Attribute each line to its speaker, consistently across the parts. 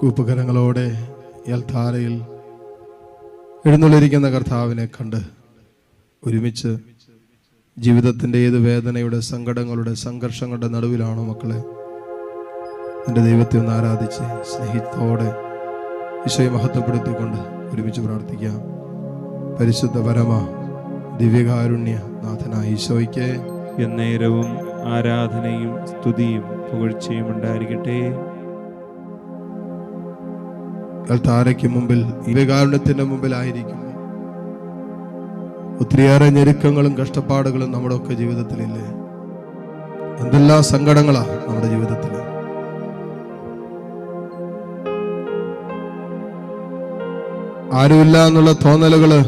Speaker 1: കൂപ്പുകരങ്ങളോടെ യൽധാരയിൽ എഴുന്നള്ളിരിക്കുന്ന കർത്താവിനെ കണ്ട് ഒരുമിച്ച് ജീവിതത്തിന്റെ ഏത് വേദനയുടെ സങ്കടങ്ങളുടെ സംഘർഷങ്ങളുടെ നടുവിലാണോ മക്കളെ എന്റെ ദൈവത്തെ ഒന്ന് ആരാധിച്ച് സ്നേഹിത്തോടെ ഈശോയെ മഹത്വപ്പെടുത്തിക്കൊണ്ട് ഒരുമിച്ച് പ്രാർത്ഥിക്കാം. പരിശുദ്ധ പരമ ദിവ്യകാരുണ്യ നാഥനായ ഈശോയ്ക്ക്
Speaker 2: എന്നേരവും ആരാധനയും സ്തുതിയും പുകഴ്ചയും ഉണ്ടായിരിക്കട്ടെ.
Speaker 1: താരയ്ക്ക് മുമ്പിൽ ദിവ്യകാരുണ്യത്തിന്റെ മുമ്പിലായിരിക്കും. ഒത്തിരിയേറെ ഞെരുക്കങ്ങളും കഷ്ടപ്പാടുകളും നമ്മുടെ ഒക്കെ ജീവിതത്തിലില്ലേ? എന്തെല്ലാം സങ്കടങ്ങളാ നമ്മുടെ ജീവിതത്തിൽ? ആരുമില്ല എന്നുള്ള തോന്നലുകൾ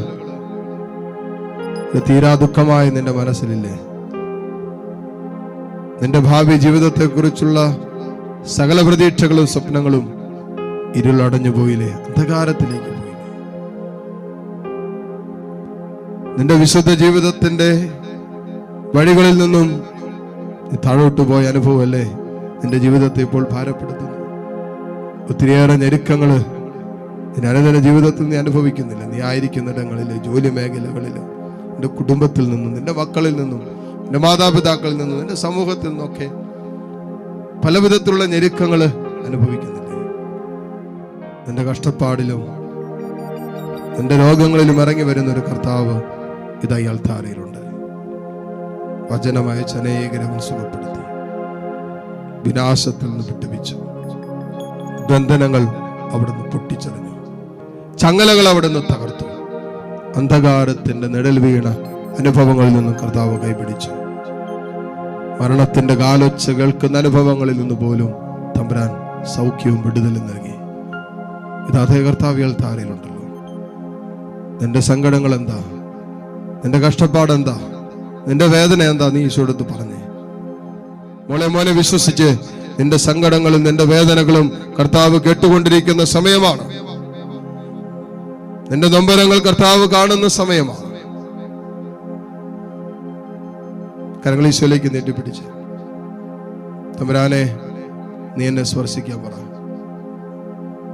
Speaker 1: തീരാ ദുഃഖമായി നിന്റെ മനസ്സിലില്ലേ? നിന്റെ ഭാവി ജീവിതത്തെക്കുറിച്ചുള്ള സകല പ്രതീക്ഷകളും സ്വപ്നങ്ങളും ഇരുളടഞ്ഞു പോയില്ലേ? അന്ധകാരത്തിലേക്ക് പോയില്ലേ? നിന്റെ വിശുദ്ധ ജീവിതത്തിന്റെ വഴികളിൽ നിന്നും താഴോട്ട് പോയ അനുഭവമല്ലേ? നിന്റെ ജീവിതത്തെ ഇപ്പോൾ ഭാരപ്പെടുത്തുന്നു. ഒത്തിരിയേറെ ഞെരുക്കങ്ങൾ നിന്റെ അനുദിന ജീവിതത്തിൽ നീ അനുഭവിക്കുന്നില്ല. നീ ആയിരിക്കുന്നിടങ്ങളിൽ ജോലി മേഖലകളിൽ നിന്റെ കുടുംബത്തിൽ നിന്നും നിന്റെ മക്കളിൽ നിന്നും നിന്റെ മാതാപിതാക്കളിൽ നിന്നും നിന്റെ സമൂഹത്തിൽ നിന്നൊക്കെ പല വിധത്തിലുള്ള ഞെരുക്കങ്ങൾ അനുഭവിക്കുന്നില്ലേ. നിന്റെ കഷ്ടപ്പാടിലും എന്റെ രോഗങ്ങളിലും ഇറങ്ങി വരുന്ന ഒരു കർത്താവ് ഇത് അയാൾ താരയിലുണ്ട് വചനമായ ചനേകരം സുഖപ്പെടുത്തി വിനാശത്തിൽ നിന്ന് വിട്ടുപിച്ചു. ബന്ധനങ്ങൾ അവിടുന്ന് പൊട്ടിച്ചെറിഞ്ഞു. ചങ്ങലകൾ അവിടുന്ന് തകർത്തു. അന്ധകാരത്തിന്റെ നിഴൽ വീണ അനുഭവങ്ങളിൽ നിന്നും കർത്താവ് കൈപിടിച്ചു. മരണത്തിന്റെ കാലൊച്ച കേൾക്കുന്ന അനുഭവങ്ങളിൽ നിന്ന് പോലും തമ്പുരാൻ സൗഖ്യവും വിടുതലും നൽകി. അതേ കർത്താവിയാൽ താരയിലുണ്ടല്ലോ. നിന്റെ സങ്കടങ്ങൾ എന്താ? നിന്റെ കഷ്ടപ്പാട് എന്താ? നിന്റെ വേദന എന്താ? നീ ഈശോടുത്ത് പറഞ്ഞേ. മോളെ മോനെ വിശ്വസിച്ച് നിന്റെ സങ്കടങ്ങളും നിന്റെ വേദനകളും കർത്താവ് കേട്ടുകൊണ്ടിരിക്കുന്ന സമയമാണ്. നിന്റെ നൊമ്പരങ്ങൾ കർത്താവ് കാണുന്ന സമയമാണ്. കരങ്ങൾ ഈശോയിലേക്ക് നീട്ടിപ്പിടിച്ച്. തമ്പുരാനെ നീ എന്നെ സ്പർശിക്കാൻ പറ.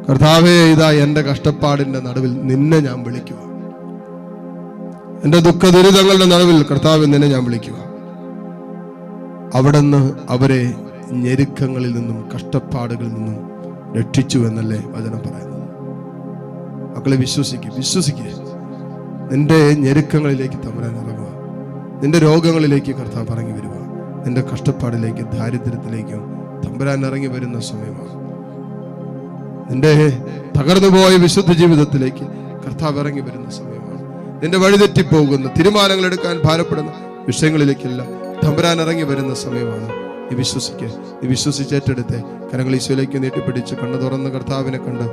Speaker 1: കർത്താവേ ഇതാ എന്റെ കഷ്ടപ്പാടിന്റെ നടുവിൽ നിന്നെ ഞാൻ വിളിക്കുക. എന്റെ ദുഃഖ ദുരിതങ്ങളുടെ നടുവിൽ കർത്താവ് നിന്നെ ഞാൻ വിളിക്കുക. അവിടുന്ന് അവരെ ഞെരുക്കങ്ങളിൽ നിന്നും കഷ്ടപ്പാടുകളിൽ നിന്നും രക്ഷിച്ചു എന്നല്ലേ വചനം പറയുന്നത്. മക്കളെ വിശ്വസിക്കുക വിശ്വസിക്കുക നിന്റെ ഞെരുക്കങ്ങളിലേക്ക് തമ്പുരാൻ ഇറങ്ങുക. നിന്റെ രോഗങ്ങളിലേക്ക് കർത്താവ് ഇറങ്ങി വരിക. നിന്റെ കഷ്ടപ്പാടിലേക്ക് ദാരിദ്ര്യത്തിലേക്കും തമ്പരാൻ ഇറങ്ങി വരുന്ന സമയമാണ്. നിന്റെ തകർന്നുപോയ വിശുദ്ധ ജീവിതത്തിലേക്ക് കർത്താവ് ഇറങ്ങി വരുന്ന സമയമാണ്. നിന്റെ വഴിതെറ്റിപ്പോകുന്ന തീരുമാനങ്ങൾ എടുക്കാൻ ഭാരപ്പെടുന്ന വിഷയങ്ങളിലേക്കെല്ലാം തമ്പുരാൻ ഇറങ്ങി വരുന്ന സമയമാണ്. നീ വിശ്വസിക്കുക നീ വിശ്വസിച്ച് ഏറ്റെടുത്ത്. കരങ്ങൾ ഈശോയിലേക്ക് നീട്ടിപ്പിടിച്ച് കണ്ണു തുറന്ന് കർത്താവിനെ കണ്ട്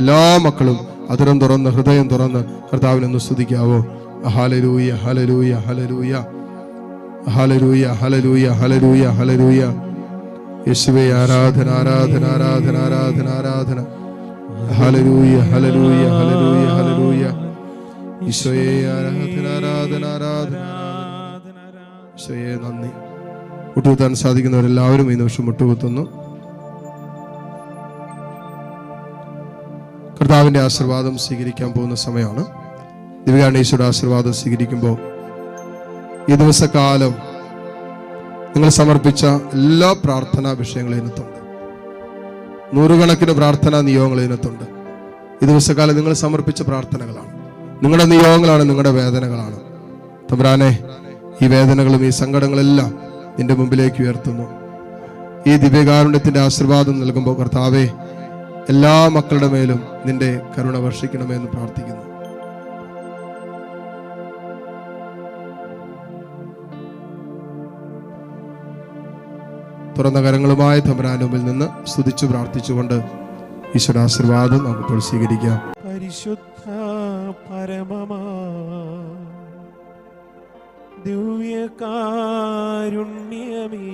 Speaker 1: എല്ലാ മക്കളും അതിരം തുറന്ന് ഹൃദയം തുറന്ന് കർത്താവിനെ ഒന്ന് സ്തുതിക്കാവോ? Hallelujah hallelujah hallelujah hallelujah hallelujah hallelujah hallelujah യേശുവേ ആരാധന ആരാധന ആരാധന ആരാധന ആരാധന. ഹലരൂയ ഹലരൂയ ഹലരൂയ ഹലരൂയ ഈശോയെ ആരാധന ആരാധന ആരാധന. ഈശോയെ നന്ദി. മുട്ടുകുത്താൻ സാധിക്കുന്നവരെല്ലാവരും ഈ നിമിഷം മുട്ടുകുത്തുന്നു. കർത്താവിന്റെ ആശീർവാദം സ്വീകരിക്കാൻ പോകുന്ന സമയമാണ്. ദിവ്യാണീശ്വരുടെ ആശീർവാദം സ്വീകരിക്കുമ്പോൾ ഈ ദിവസക്കാലം നിങ്ങൾ സമർപ്പിച്ച എല്ലാ പ്രാർത്ഥനാ വിഷയങ്ങളും ഇതിനകത്തുണ്ട് നൂറുകണക്കിന് പ്രാർത്ഥനാ നിയോഗങ്ങൾ ഇതിനകത്തുണ്ട് ഈ ദിവസകാലം നിങ്ങൾ സമർപ്പിച്ച പ്രാർത്ഥനകളാണ്. നിങ്ങളുടെ നിയോഗങ്ങളാണ് നിങ്ങളുടെ വേദനകളാണ്. തമ്പ്രാനെ ഈ വേദനകളും ഈ സങ്കടങ്ങളെല്ലാം നിന്റെ മുമ്പിലേക്ക് ഉയർത്തുന്നു. ഈ ദിവ്യകാരുണ്യത്തിന്റെ ആശീർവാദം നൽകുമ്പോൾ കർത്താവേ എല്ലാ മക്കളുടെ മേലും നിന്റെ കരുണ വർഷിക്കണമെന്ന് പ്രാർത്ഥിക്കുന്നു. തുറന്ന നഗരങ്ങളുമായ തമരാനുമിൽ നിന്ന് സ്തുതിച്ചു പ്രാർത്ഥിച്ചുകൊണ്ട് ഈശ്വര ആശീർവാദം നമുക്കിപ്പോൾ സ്വീകരിക്കാം.
Speaker 2: പരിശുദ്ധ പരമമാ ദിവ്യകാരുണ്യമേ